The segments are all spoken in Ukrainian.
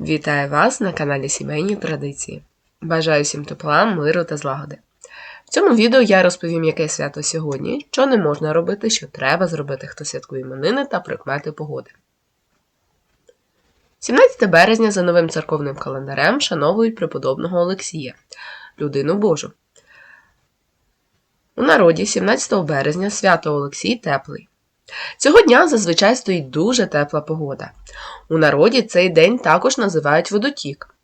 Вітаю вас на каналі Сімейні Традиції. Бажаю всім тепла, миру та злагоди. В цьому відео я розповім, яке свято сьогодні, що не можна робити, що треба зробити, хто святкує іменини та прикмети погоди. 17 березня за новим церковним календарем вшановують преподобного Олексія, людину Божу. У народі 17 березня свято Олексій теплий. Цього дня зазвичай стоїть дуже тепла погода. У народі цей день також називають водотік.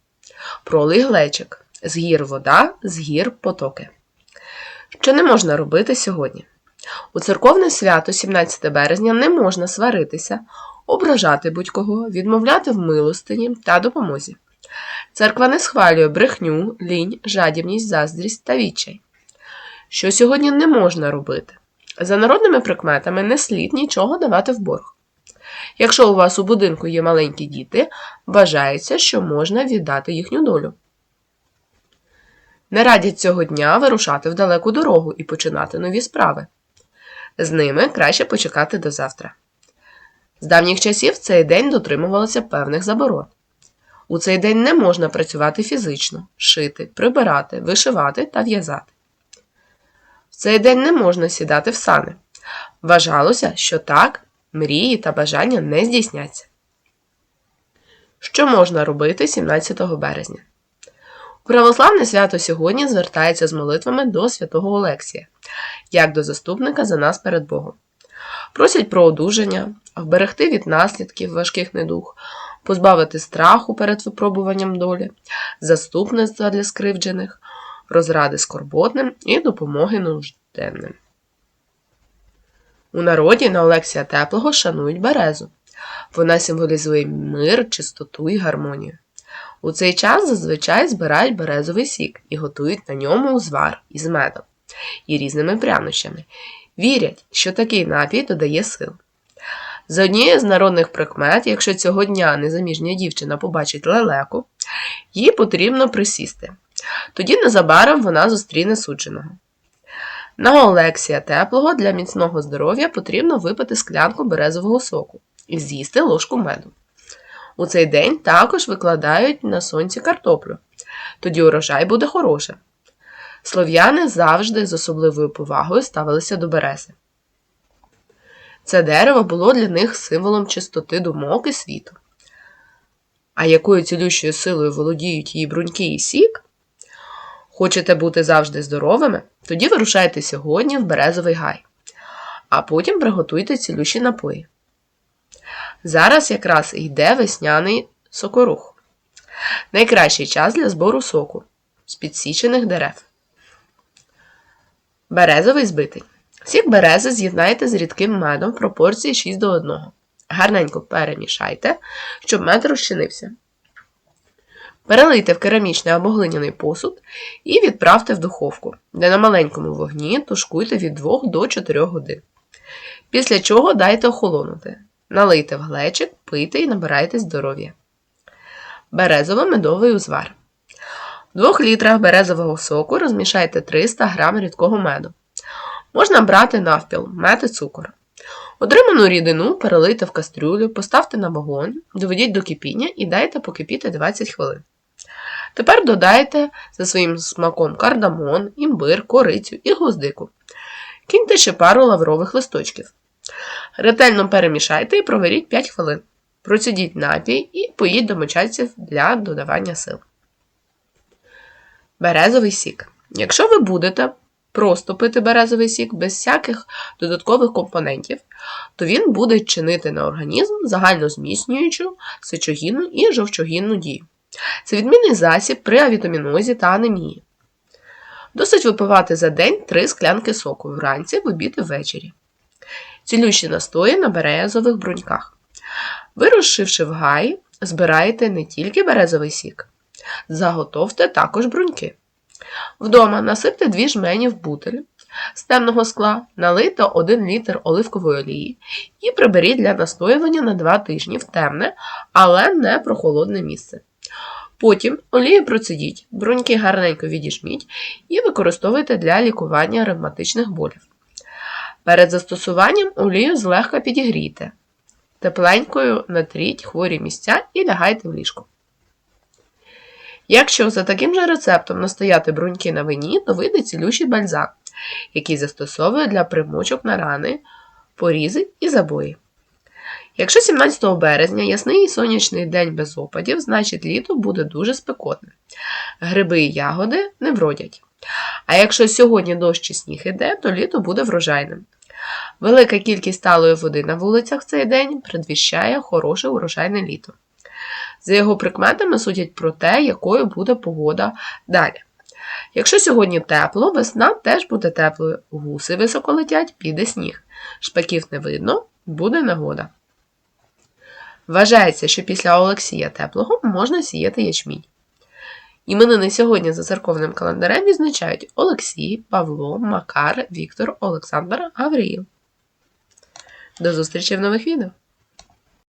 Пролий глечик. З гір вода, з гір потоки. Що не можна робити сьогодні? У церковне свято 17 березня не можна сваритися, ображати будь-кого, відмовляти в милостині та допомозі. Церква не схвалює брехню, лінь, жадібність, заздрість та відчай. Що сьогодні не можна робити? За народними прикметами не слід нічого давати в борг. Якщо у вас у будинку є маленькі діти, вважається, що можна віддати їхню долю. Не радять цього дня вирушати в далеку дорогу і починати нові справи. З ними краще почекати до завтра. З давніх часів цей день дотримувалося певних заборон. У цей день не можна працювати фізично, шити, прибирати, вишивати та в'язати. Цей день не можна сідати в сани. Вважалося, що так мрії та бажання не здійсняться. Що можна робити 17 березня? Православне свято сьогодні звертається з молитвами до святого Олексія, як до заступника за нас перед Богом. Просять про одужання, вберегти від наслідків важких недуг, позбавити страху перед випробуванням долі, заступництва для скривджених, розради скорботним і допомоги нужденним. У народі на Олексія Теплого шанують березу. Вона символізує мир, чистоту і гармонію. У цей час зазвичай збирають березовий сік і готують на ньому узвар із медом і різними прянощами. Вірять, що такий напій додає сил. За однією з народних прикмет, якщо цього дня незаміжня дівчина побачить лелеку, їй потрібно присісти. Тоді незабаром вона зустріне судженого. На Олексія теплого для міцного здоров'я потрібно випити склянку березового соку і з'їсти ложку меду. У цей день також викладають на сонці картоплю, тоді урожай буде хороший. Слов'яни завжди з особливою повагою ставилися до берези. Це дерево було для них символом чистоти думок і світу. А якою цілющою силою володіють її бруньки і сік? Хочете бути завжди здоровими? Тоді вирушайте сьогодні в березовий гай, а потім приготуйте цілющі напої. Зараз якраз йде весняний сокорух. Найкращий час для збору соку з підсічених дерев. Березовий збитий. Сік берези з'єднайте з рідким медом пропорції 6 до 1. Гарненько перемішайте, щоб мед розчинився. Перелийте в керамічний або глиняний посуд і відправте в духовку, де на маленькому вогні тушкуйте від 2 до 4 годин. Після чого дайте охолонути. Налийте в глечик, пийте і набирайте здоров'я. Березово-медовий узвар. В 2 літрах березового соку розмішайте 300 г рідкого меду. Можна брати навпіл, мед і цукор. Отриману рідину перелийте в кастрюлю, поставте на вогонь, доведіть до кипіння і дайте покипіти 20 хвилин. Тепер додайте за своїм смаком кардамон, імбир, корицю і гвоздику. Киньте ще пару лаврових листочків. Ретельно перемішайте і проваріть 5 хвилин. Процідіть напій і поїдь до мочальців для додавання сил. Березовий сік. Якщо ви будете просто пити березовий сік без всяких додаткових компонентів, то він буде чинити на організм загально зміцнюючу сечогінну і жовчогінну дію. Це відмінний засіб при авітамінозі та анемії. Досить випивати за день 3 склянки соку вранці, в обід і ввечері. Цілющі настої на березових бруньках. Вирушивши в гай, збираєте не тільки березовий сік, заготовте також бруньки. Вдома насипте дві жмені в бутель з темного скла, налийте 1 літр оливкової олії і приберіть для настоювання на 2 тижні в темне, але не прохолодне місце. Потім олію процедіть, бруньки гарненько відіжміть і використовуйте для лікування ревматичних болів. Перед застосуванням олію злегка підігрійте. Тепленькою натріть хворі місця і лягайте в ліжко. Якщо за таким же рецептом настояти бруньки на вині, то вийде цілющий бальзам, який застосовують для примочок на рани, порізи і забої. Якщо 17 березня ясний і сонячний день без опадів, значить літо буде дуже спекотне. Гриби і ягоди не вродять. А якщо сьогодні дощ і сніг іде, то літо буде врожайним. Велика кількість талої води на вулицях в цей день предвіщає хороше урожайне літо. За його прикметами судять про те, якою буде погода далі. Якщо сьогодні тепло, весна теж буде теплою, гуси високо летять, піде сніг. Шпаків не видно, буде негода. Вважається, що після Олексія Теплого можна сіяти ячмінь. Іменини сьогодні за церковним календарем відзначають Олексій, Павло, Макар, Віктор, Олександр, Гавриїл. До зустрічі в нових відео!